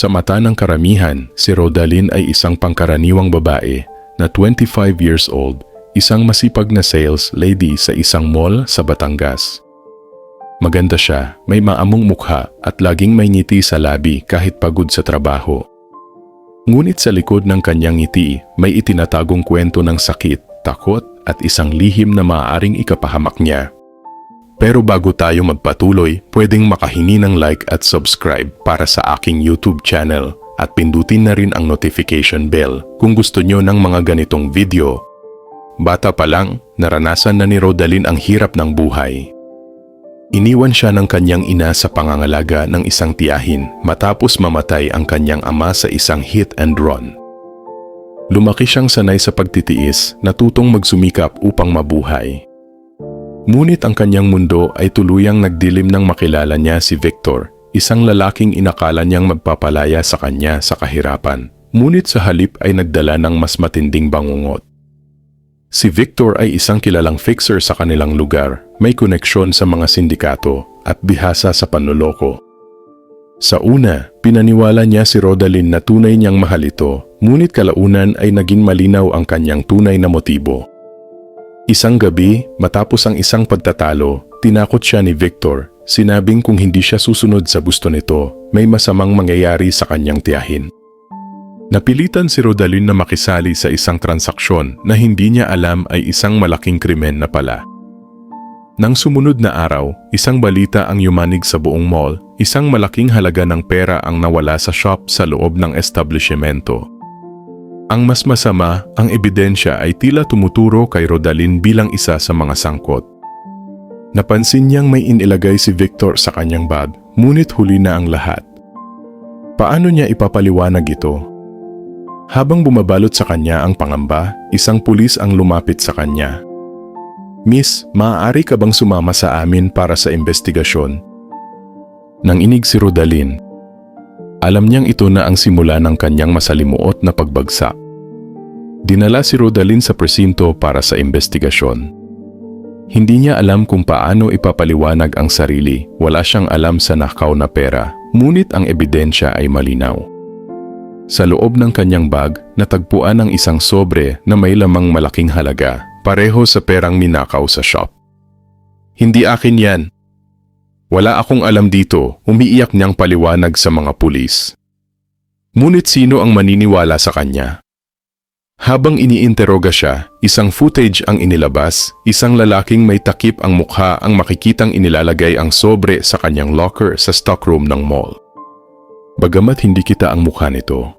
Sa mata ng karamihan, si Rodalyn ay isang pangkaraniwang babae na 25 years old, isang masipag na sales lady sa isang mall sa Batangas. Maganda siya, may maamong mukha at laging may ngiti sa labi kahit pagod sa trabaho. Ngunit sa likod ng kanyang ngiti, may itinatagong kwento ng sakit, takot at isang lihim na maaaring ikapahamak niya. Pero bago tayo magpatuloy, pwedeng makahingi ng like at subscribe para sa aking YouTube channel at pindutin na rin ang notification bell kung gusto nyo ng mga ganitong video. Bata pa lang, naranasan na ni Rodalyn ang hirap ng buhay. Iniwan siya ng kanyang ina sa pangangalaga ng isang tiyahin matapos mamatay ang kanyang ama sa isang hit and run. Lumaki siyang sanay sa pagtitiis, natutong magsumikap upang mabuhay. Ngunit ang kanyang mundo ay tuluyang nagdilim nang makilala niya si Victor, isang lalaking inakala niyang magpapalaya sa kanya sa kahirapan. Ngunit sa halip ay nagdala ng mas matinding bangungot. Si Victor ay isang kilalang fixer sa kanilang lugar, may koneksyon sa mga sindikato at bihasa sa panloloko. Sa una, pinaniwala niya si Rodalyn na tunay niyang mahal ito, ngunit kalaunan ay naging malinaw ang kanyang tunay na motibo. Isang gabi, matapos ang isang pagtatalo, tinakot siya ni Victor, sinabing kung hindi siya susunod sa gusto nito, may masamang mangyayari sa kanyang tiyahin. Napilitan si Rodalyn na makisali sa isang transaksyon na hindi niya alam ay isang malaking krimen na pala. Nang sumunod na araw, isang balita ang yumanig sa buong mall, isang malaking halaga ng pera ang nawala sa shop sa loob ng establishmento. Ang mas masama, ang ebidensya ay tila tumuturo kay Rodalyn bilang isa sa mga sangkot. Napansin niyang may inilagay si Victor sa kanyang bag, ngunit huli na ang lahat. Paano niya ipapaliwanag ito? Habang bumabalot sa kanya ang pangamba, isang pulis ang lumapit sa kanya. Miss, maaari ka bang sumama sa amin para sa investigasyon? Nang inig si Rodalyn, alam niyang ito na ang simula ng kanyang masalimuot na pagbagsak. Dinala si Rodalyn sa presinto para sa investigasyon. Hindi niya alam kung paano ipapaliwanag ang sarili, wala siyang alam sa nakaw na pera, ngunit ang ebidensya ay malinaw. Sa loob ng kanyang bag, natagpuan ang isang sobre na may lamang malaking halaga, pareho sa perang minakaw sa shop. Hindi akin yan, wala akong alam dito, umiiyak niyang paliwanag sa mga pulis. Ngunit sino ang maniniwala sa kanya? Habang iniinteroga siya, isang footage ang inilabas, isang lalaking may takip ang mukha ang makikitang inilalagay ang sobre sa kanyang locker sa stockroom ng mall. Bagamat hindi kita ang mukha nito,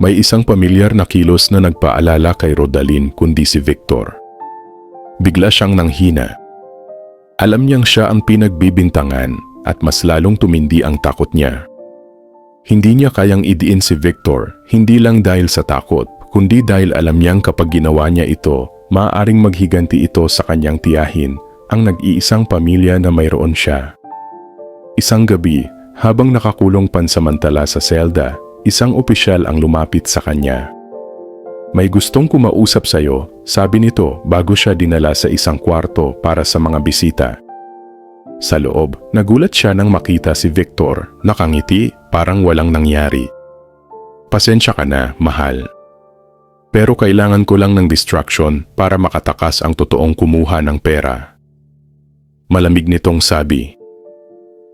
may isang pamilyar na kilos na nagpaalala kay Rodalyn kundi si Victor. Bigla siyang nanghina alam niyang siya ang pinagbibintangan at mas lalong tumindi ang takot niya. Hindi niya kayang idiin si Victor, hindi lang dahil sa takot, kundi dahil alam niyang kapag ginawa niya ito, maaaring maghiganti ito sa kanyang tiyahin, ang nag-iisang pamilya na mayroon siya. Isang gabi, habang nakakulong pansamantala sa selda, isang opisyal ang lumapit sa kanya. May gustong kumausap sa'yo, sabi nito bago siya dinala sa isang kwarto para sa mga bisita. Sa loob, nagulat siya nang makita si Victor, nakangiti, parang walang nangyari. Pasensya ka na, mahal. Pero kailangan ko lang ng distraction para makatakas ang totoong kumuha ng pera. Malamig nitong sabi.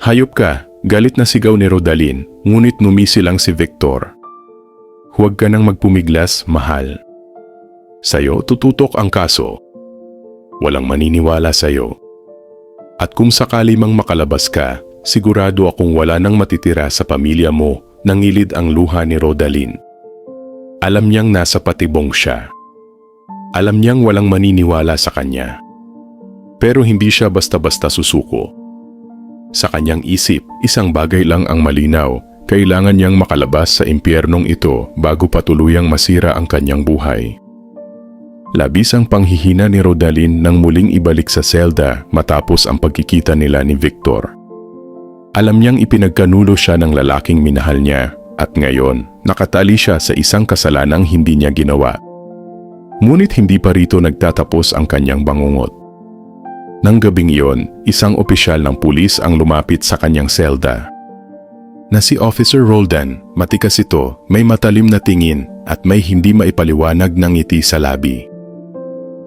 Hayop ka, galit na sigaw ni Rodalyn, ngunit numisi lang si Victor. Huwag ka nang magpumiglas, mahal. Sa'yo tututok ang kaso. Walang maniniwala sa'yo. At kung sakali mang makalabas ka, sigurado akong wala nang matitira sa pamilya mo nangilid ang luha ni Rodalyn. Alam niyang nasa patibong siya. Alam niyang walang maniniwala sa kanya. Pero hindi siya basta-basta susuko. Sa kanyang isip, isang bagay lang ang malinaw kailangan niyang makalabas sa impyernong ito bago patuluyang masira ang kanyang buhay. Labis ang panghihina ni Rodalyn nang muling ibalik sa selda matapos ang pagkikita nila ni Victor. Alam niyang ipinagkanulo siya ng lalaking minahal niya at ngayon nakatali siya sa isang kasalanang hindi niya ginawa. Ngunit hindi pa rito nagtatapos ang kanyang bangungot. Nang gabing iyon, isang opisyal ng pulis ang lumapit sa kanyang selda na si Officer Roldan, matikas ito, may matalim na tingin at may hindi maipaliwanag ng ngiti sa labi.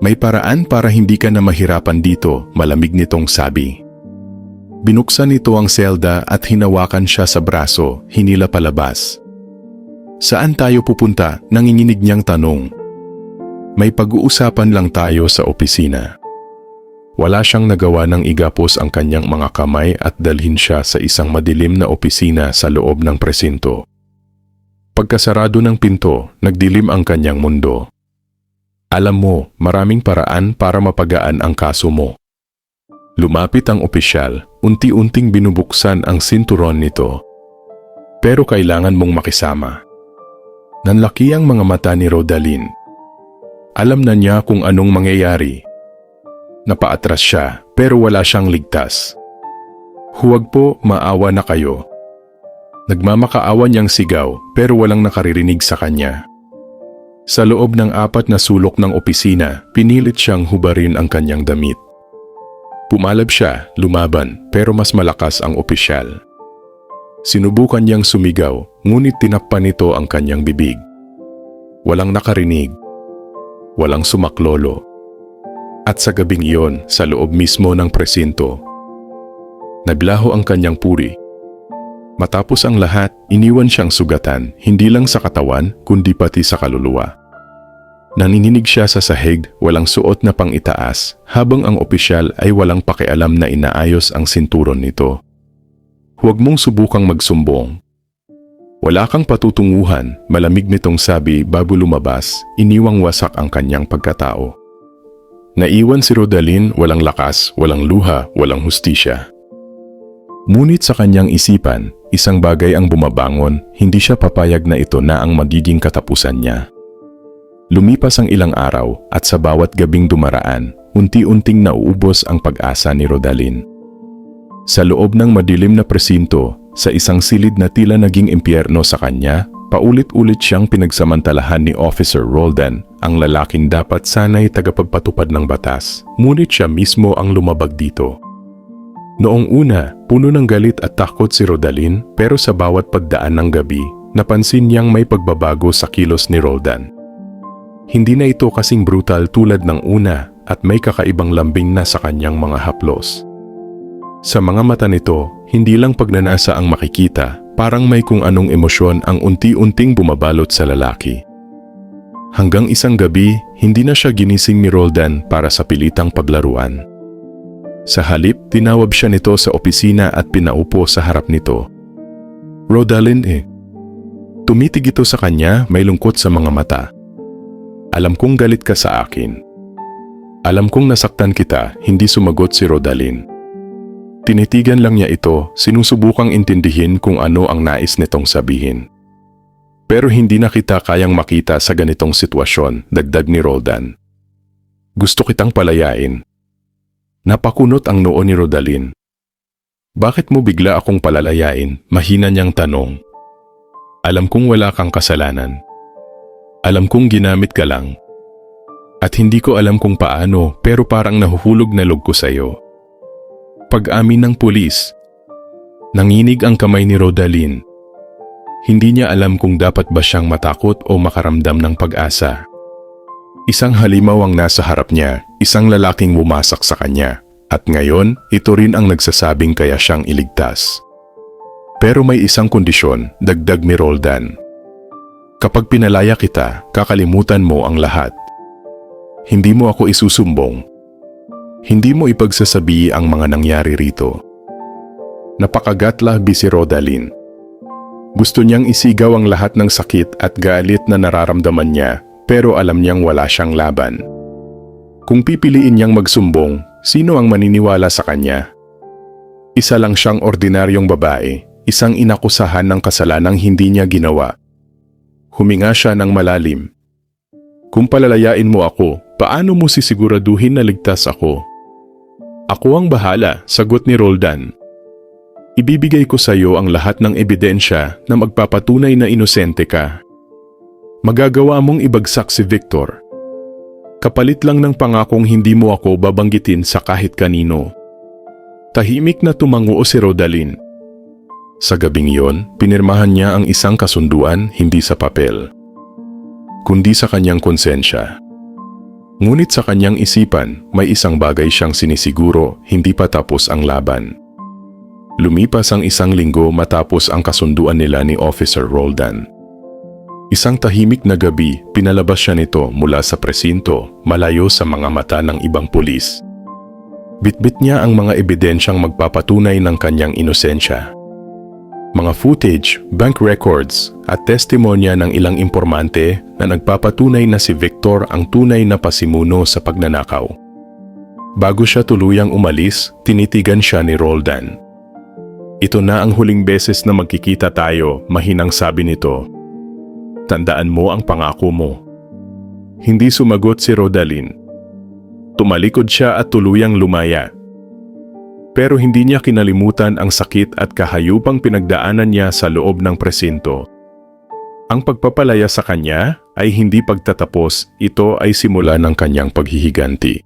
May paraan para hindi ka na mahirapan dito, malamig nitong sabi. Binuksan nito ang selda at hinawakan siya sa braso, hinila palabas. Saan tayo pupunta? Nanginginig niyang tanong. May pag-uusapan lang tayo sa opisina. Wala siyang nagawa ng igapos ang kanyang mga kamay at dalhin siya sa isang madilim na opisina sa loob ng presinto. Pagkasarado ng pinto, nagdilim ang kanyang mundo. Alam mo, maraming paraan para mapagaan ang kaso mo. Lumapit ang opisyal, unti-unting binubuksan ang sinturon nito. Pero kailangan mong makisama. Nanlaki ang mga mata ni Rodalyn. Alam na niya kung anong mangyayari Napaatras siya pero wala siyang ligtas. Huwag po, maawa na kayo. Nagmamakaawa niyang sigaw pero walang nakaririnig sa kanya. Sa loob ng apat na sulok ng opisina, pinilit siyang hubarin ang kanyang damit. Pumalab siya, lumaban, pero mas malakas ang opisyal. Sinubukan niyang sumigaw, ngunit tinakpan nito ang kanyang bibig. Walang nakarinig. Walang sumaklolo. At sa gabing iyon, sa loob mismo ng presinto, naglaho ang kanyang puri. Matapos ang lahat, iniwan siyang sugatan, hindi lang sa katawan, kundi pati sa kaluluwa. Nanininig siya sa sahig, walang suot na pang-itaas, habang ang opisyal ay walang pakialam na inaayos ang sinturon nito. Huwag mong subukang magsumbong. Wala kang patutunguhan, malamig nitong sabi bago lumabas, iniwang wasak ang kanyang pagkatao. Naiwan si Rodalyn walang lakas, walang luha, walang hustisya. Ngunit sa kanyang isipan, isang bagay ang bumabangon, hindi siya papayag na ito na ang magiging katapusan niya. Lumipas ang ilang araw at sa bawat gabing dumaraan, unti-unting nauubos ang pag-asa ni Rodalyn. Sa loob ng madilim na presinto, sa isang silid na tila naging impyerno sa kanya, Paulit-ulit siyang pinagsamantalahan ni Officer Roldan, ang lalaking dapat sana'y tagapagpatupad ng batas, ngunit siya mismo ang lumabag dito. Noong una, puno ng galit at takot si Rodalyn pero sa bawat pagdaan ng gabi, napansin niyang may pagbabago sa kilos ni Roldan. Hindi na ito kasing brutal tulad ng una at may kakaibang lambing na sa kanyang mga haplos. Sa mga mata nito, hindi lang pagnanasa ang makikita Parang may kung anong emosyon ang unti-unting bumabalot sa lalaki. Hanggang isang gabi, hindi na siya ginising ni Roldan para sa pilitang paglaruan. Sa halip, tinawag siya nito sa opisina at pinaupo sa harap nito. Rodalyn eh. Tumitig ito sa kanya, may lungkot sa mga mata. Alam kong galit ka sa akin. Alam kong nasaktan kita, hindi sumagot si Rodalyn. Tinitigan lang niya ito, sinusubukang intindihin kung ano ang nais nitong sabihin. Pero hindi na kita kayang makita sa ganitong sitwasyon, dagdag ni Roldan. Gusto kitang palayain. Napakunot ang noo ni Rodalyn. Bakit mo bigla akong palalayain? Mahina niyang tanong. Alam kong wala kang kasalanan. Alam kong ginamit ka lang. At hindi ko alam kung paano pero parang nahuhulog na log ko sa'yo. Pag-amin ng pulis, nanginig ang kamay ni Rodalyn. Hindi niya alam kung dapat ba siyang matakot o makaramdam ng pag-asa. Isang halimaw ang nasa harap niya, isang lalaking bumasak sa kanya, at ngayon ito rin ang nagsasabing kaya siyang iligtas. Pero may isang kondisyon, dagdag ni Roldan. Kapag pinalaya kita, kakalimutan mo ang lahat. Hindi mo ako isusumbong, hindi mo ipagsasabi ang mga nangyari rito. Napakagatla si Rodalyn. Gusto niyang isigaw ang lahat ng sakit at galit na nararamdaman niya pero alam niyang wala siyang laban. Kung pipiliin niyang magsumbong, sino ang maniniwala sa kanya? Isa lang siyang ordinaryong babae, isang inakusahan ng kasalanang hindi niya ginawa. Huminga siya ng malalim. Kung palalayain mo ako, Paano mo sisiguraduhin na ligtas ako? Ako ang bahala, sagot ni Roldan. Ibibigay ko sa iyo ang lahat ng ebidensya na magpapatunay na inosente ka. Magagawa mong ibagsak si Victor. Kapalit lang ng pangakong hindi mo ako babanggitin sa kahit kanino. Tahimik na tumanguo si Rodalyn. Sa gabing iyon, pinirmahan niya ang isang kasunduan hindi sa papel, kundi sa kanyang konsensya. Ngunit sa kanyang isipan, may isang bagay siyang sinisiguro hindi pa tapos ang laban. Lumipas ang isang linggo matapos ang kasunduan nila ni Officer Roldan. Isang tahimik na gabi, pinalabas siya nito mula sa presinto, malayo sa mga mata ng ibang pulis. Bitbit niya ang mga ebidensyang magpapatunay ng kanyang inosensya. Mga footage, bank records, at testimonya ng ilang impormante na nagpapatunay na si Victor ang tunay na pasimuno sa pagnanakaw. Bago siya tuluyang umalis, tinitigan siya ni Roldan. Ito na ang huling beses na magkikita tayo, mahinang sabi nito. Tandaan mo ang pangako mo. Hindi sumagot si Rodalin. Tumalikod siya at tuluyang lumaya. Pero hindi niya kinalimutan ang sakit at kahayupang pinagdaanan niya sa loob ng presinto. Ang pagpapalaya sa kanya ay hindi pagtatapos, ito ay simula ng kanyang paghihiganti.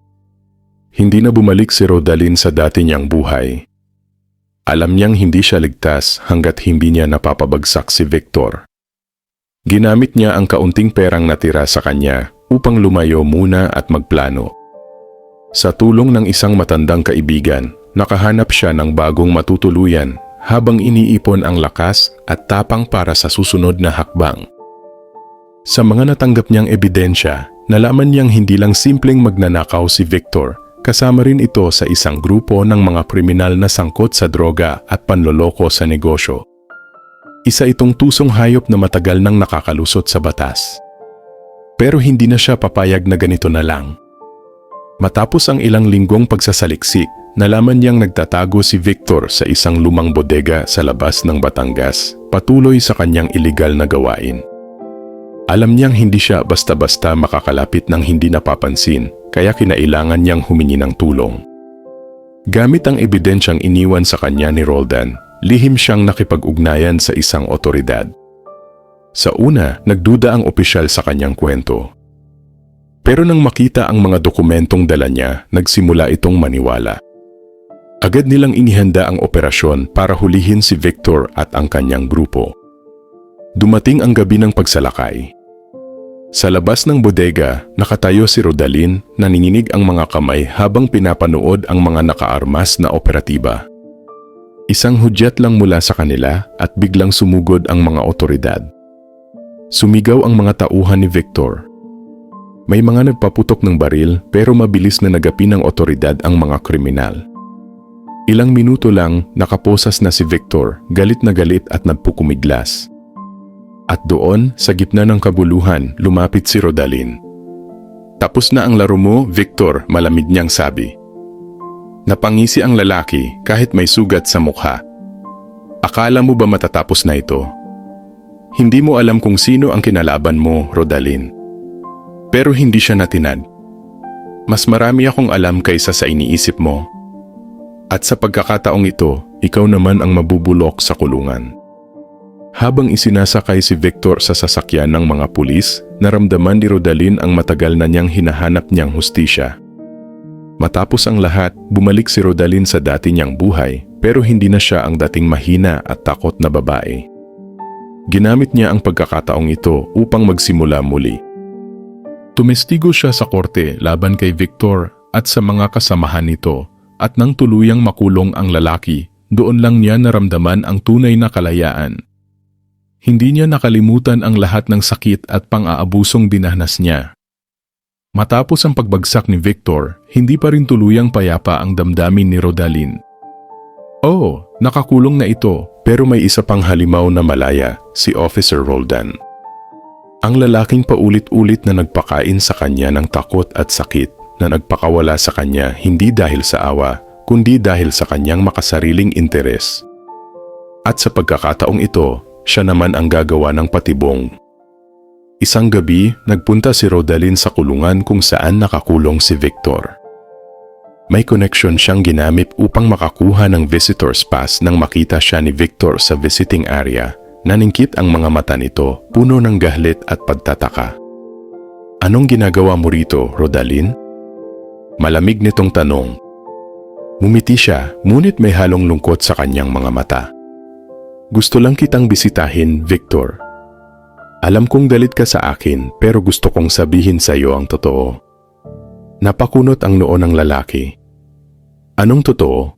Hindi na bumalik si Rodalin sa dati niyang buhay. Alam niyang hindi siya ligtas hanggat hindi niya napapabagsak si Victor. Ginamit niya ang kaunting perang natira sa kanya upang lumayo muna at magplano. Sa tulong ng isang matandang kaibigan, nakahanap siya ng bagong matutuluyan habang iniipon ang lakas at tapang para sa susunod na hakbang. Sa mga natanggap niyang ebidensya, nalaman niyang hindi lang simpleng magnanakaw si Victor Kasama rin ito sa isang grupo ng mga kriminal na sangkot sa droga at panloloko sa negosyo. Isa itong tusong hayop na matagal nang nakakalusot sa batas. Pero hindi na siya papayag na ganito na lang. Matapos ang ilang linggong pagsasaliksik, nalaman niyang nagtatago si Victor sa isang lumang bodega sa labas ng Batangas, patuloy sa kanyang iligal na gawain. Alam niyang hindi siya basta-basta makakalapit ng hindi napapansin kaya kinailangan niyang humingi ng tulong. Gamit ang ebidensyang iniwan sa kanya ni Roldan, lihim siyang nakipag-ugnayan sa isang otoridad. Sa una, nagduda ang opisyal sa kanyang kwento. Pero nang makita ang mga dokumentong dala niya, nagsimula itong maniwala. Agad nilang inihanda ang operasyon para hulihin si Victor at ang kanyang grupo. Dumating ang gabi ng pagsalakay. Sa labas ng bodega, nakatayo si Rodalin, naninginig ang mga kamay habang pinapanood ang mga nakaarmas na operatiba. Isang hudyat lang mula sa kanila at biglang sumugod ang mga otoridad. Sumigaw ang mga tauhan ni Victor. May mga nagpaputok ng baril pero mabilis na nagapi ng otoridad ang mga kriminal. Ilang minuto lang nakaposas na si Victor, galit na galit at nagpukumiglas. At doon, sa gitna ng kabuluhan, lumapit si Rodalin. Tapos na ang laro mo, Victor, malamig niyang sabi. Napangisi ang lalaki kahit may sugat sa mukha. Akala mo ba matatapos na ito? Hindi mo alam kung sino ang kinalaban mo, Rodalin. Pero hindi siya natinad. Mas marami akong alam kaysa sa iniisip mo. At sa pagkakataong ito, ikaw naman ang mabubulok sa kulungan. Habang isinasakay si Victor sa sasakyan ng mga pulis, naramdaman ni Rodalin ang matagal na niyang hinahanap niyang hustisya. Matapos ang lahat, bumalik si Rodalin sa dati niyang buhay pero hindi na siya ang dating mahina at takot na babae. Ginamit niya ang pagkakataong ito upang magsimula muli. Tumestigo siya sa korte laban kay Victor at sa mga kasamahan nito at nang tuluyang makulong ang lalaki, doon lang niya naramdaman ang tunay na kalayaan. Hindi niya nakalimutan ang lahat ng sakit at pang-aabusong dinahnas niya. Matapos ang pagbagsak ni Victor, hindi pa rin tuluyang payapa ang damdamin ni Rodalin. Oh, nakakulong na ito pero may isa pang halimaw na malaya, si Officer Roldan. Ang lalaking paulit-ulit na nagpakain sa kanya ng takot at sakit na nagpakawala sa kanya hindi dahil sa awa, kundi dahil sa kanyang makasariling interes. At sa pagkakataong ito, siya naman ang gagawa ng patibong. Isang gabi, nagpunta si Rodalin sa kulungan kung saan nakakulong si Victor. May connection siyang ginamit upang makakuha ng visitor's pass nang makita siya ni Victor sa visiting area. Naningkit ang mga mata nito, puno ng gahlit at pagtataka. Anong ginagawa mo rito, Rodalin? Malamig nitong tanong. Mumiti siya, ngunit may halong lungkot sa kanyang mga mata. Gusto lang kitang bisitahin, Victor. Alam kong galit ka sa akin pero gusto kong sabihin sa iyo ang totoo. Napakunot ang noo ng lalaki. Anong totoo?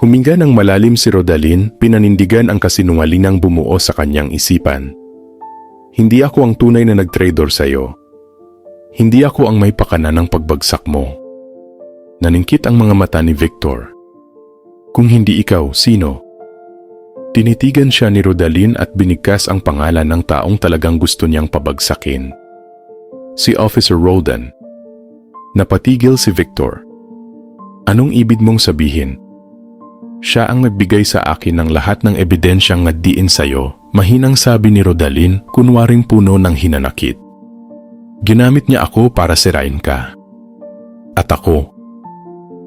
Huminga ng malalim si Rodalin, pinanindigan ang kasinungalingang bumuo sa kanyang isipan. Hindi ako ang tunay na nag-traitor sa iyo. Hindi ako ang may pakana ng pagbagsak mo. Naningkit ang mga mata ni Victor. Kung hindi ikaw, sino? Tinitigan siya ni Rodalin at binigkas ang pangalan ng taong talagang gusto niyang pabagsakin. Si Officer Roldan. Napatigil si Victor. Anong ibig mong sabihin? Siya ang nagbigay sa akin ng lahat ng ebidensyang nagdiin sa'yo, mahinang sabi ni Rodalin kunwaring puno ng hinanakit. Ginamit niya ako para sirain ka. At ako,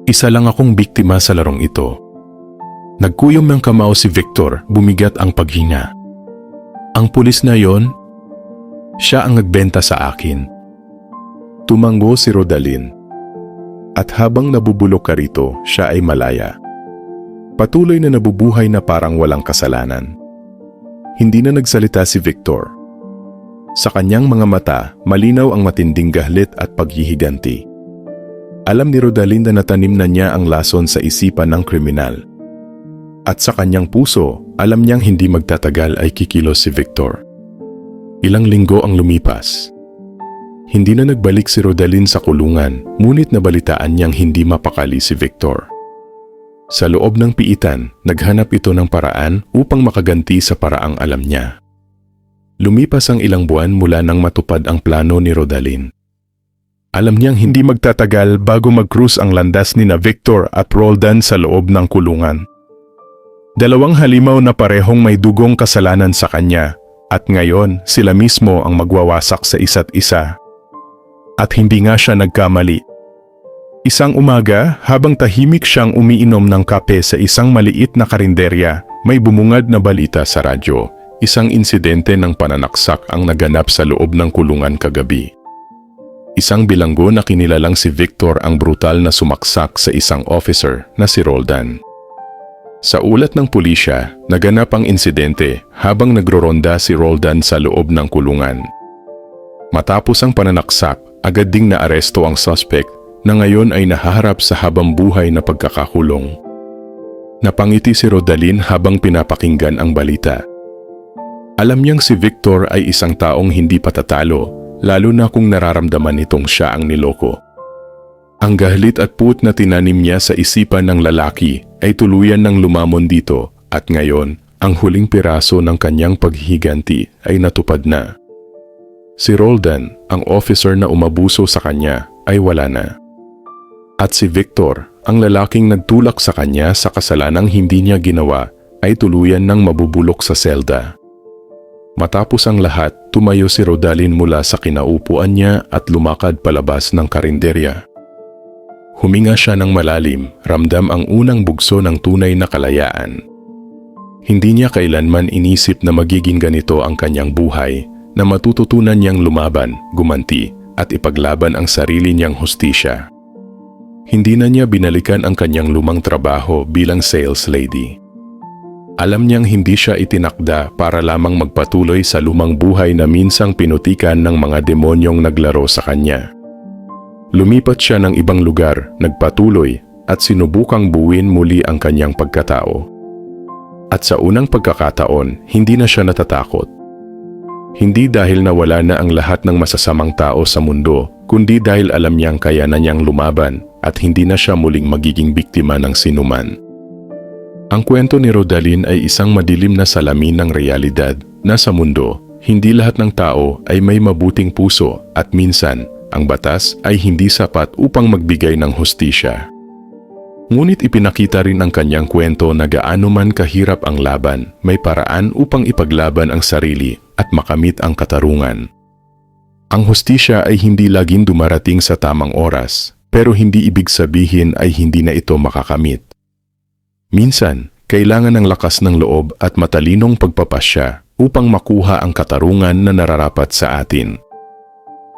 isa lang akong biktima sa larong ito. Nagkuyom ng kamao si Victor, bumigat ang paghinga. Ang pulis na yon, siya ang nagbenta sa akin. Tumango si Rodalin. At habang nabubulok ka rito, siya ay malaya. Patuloy na nabubuhay na parang walang kasalanan. Hindi na nagsalita si Victor. Sa kanyang mga mata, malinaw ang matinding gahlit at paghihiganti. Alam ni Rodalin na natanim na niya ang lason sa isipan ng kriminal. At sa kanyang puso, alam niyang hindi magtatagal ay kikilos si Victor. Ilang linggo ang lumipas. Hindi na nagbalik si Rodalin sa kulungan, ngunit nabalitaan niyang hindi mapakali si Victor. Sa loob ng piitan, naghanap ito ng paraan upang makaganti sa paraang alam niya. Lumipas ang ilang buwan mula nang matupad ang plano ni Rodalin. Alam niyang hindi magtatagal bago mag-cruise ang landas ni na Victor at Roldan sa loob ng kulungan. Dalawang halimaw na parehong may dugong kasalanan sa kanya at ngayon sila mismo ang magwawasak sa isa't isa. At hindi nga siya nagkamali. Isang umaga, habang tahimik siyang umiinom ng kape sa isang maliit na karinderya, may bumungad na balita sa radyo. Isang insidente ng pananaksak ang naganap sa loob ng kulungan kagabi. Isang bilanggo na kinilalang si Victor ang brutal na sumaksak sa isang officer na si Roldan. Sa ulat ng pulisya, naganap ang insidente habang nagroronda si Roldan sa loob ng kulungan. Matapos ang pananaksak, agad ding naaresto ang suspect na ngayon ay nahaharap sa habang buhay na pagkakakulong. Napangiti si Rodalin habang pinapakinggan ang balita. Alam niyang si Victor ay isang taong hindi patatalo, lalo na kung nararamdaman nitong siya ang niloko. Ang galit at put na tinanim niya sa isipan ng lalaki ay tuluyan ng lumamon dito at ngayon ang huling piraso ng kanyang paghihiganti ay natupad na. Si Roldan, ang officer na umabuso sa kanya, ay wala na. At si Victor, ang lalaking nagtulak sa kanya sa kasalanang hindi niya ginawa, ay tuluyan ng mabubulok sa selda. Matapos ang lahat, tumayo si Rodalin mula sa kinaupuan niya at lumakad palabas ng karinderya. Huminga siya ng malalim, ramdam ang unang bugso ng tunay na kalayaan. Hindi niya kailanman inisip na magiging ganito ang kanyang buhay, na matututunan niyang lumaban, gumanti, at ipaglaban ang sarili niyang hustisya. Hindi na niya binalikan ang kanyang lumang trabaho bilang sales lady. Alam niyang hindi siya itinakda para lamang magpatuloy sa lumang buhay na minsang pinutikan ng mga demonyong naglaro sa kanya. Lumipat siya ng ibang lugar, nagpatuloy at sinubukang buuin muli ang kanyang pagkatao. At sa unang pagkakataon, hindi na siya natatakot. Hindi dahil nawala na ang lahat ng masasamang tao sa mundo, kundi dahil alam niyang kaya na niyang lumaban at hindi na siya muling magiging biktima ng sinuman. Ang kwento ni Rodalin ay isang madilim na salamin ng realidad na sa mundo, hindi lahat ng tao ay may mabuting puso at minsan ang batas ay hindi sapat upang magbigay ng hustisya. Ngunit ipinakita rin ang kanyang kwento na gaano man kahirap ang laban, may paraan upang ipaglaban ang sarili at makamit ang katarungan. Ang hustisya ay hindi laging dumarating sa tamang oras, pero hindi ibig sabihin ay hindi na ito makakamit. Minsan, kailangan ng lakas ng loob at matalinong pagpapasya upang makuha ang katarungan na nararapat sa atin.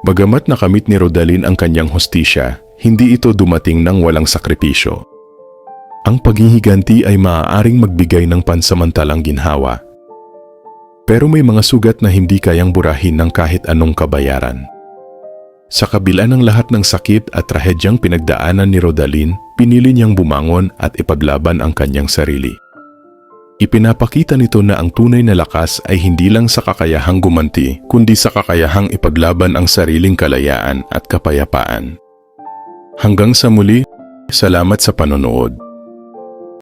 Bagamat nakamit ni Rodalin ang kanyang hostisya, hindi ito dumating ng walang sakripisyo. Ang paghihiganti ay maaaring magbigay ng pansamantalang ginhawa. Pero may mga sugat na hindi kayang burahin ng kahit anong kabayaran. Sa kabila ng lahat ng sakit at trahedyang pinagdaanan ni Rodalin, pinili niyang bumangon at ipaglaban ang kanyang sarili. Ipinapakita nito na ang tunay na lakas ay hindi lang sa kakayahang gumanti, kundi sa kakayahang ipaglaban ang sariling kalayaan at kapayapaan. Hanggang sa muli, salamat sa panonood.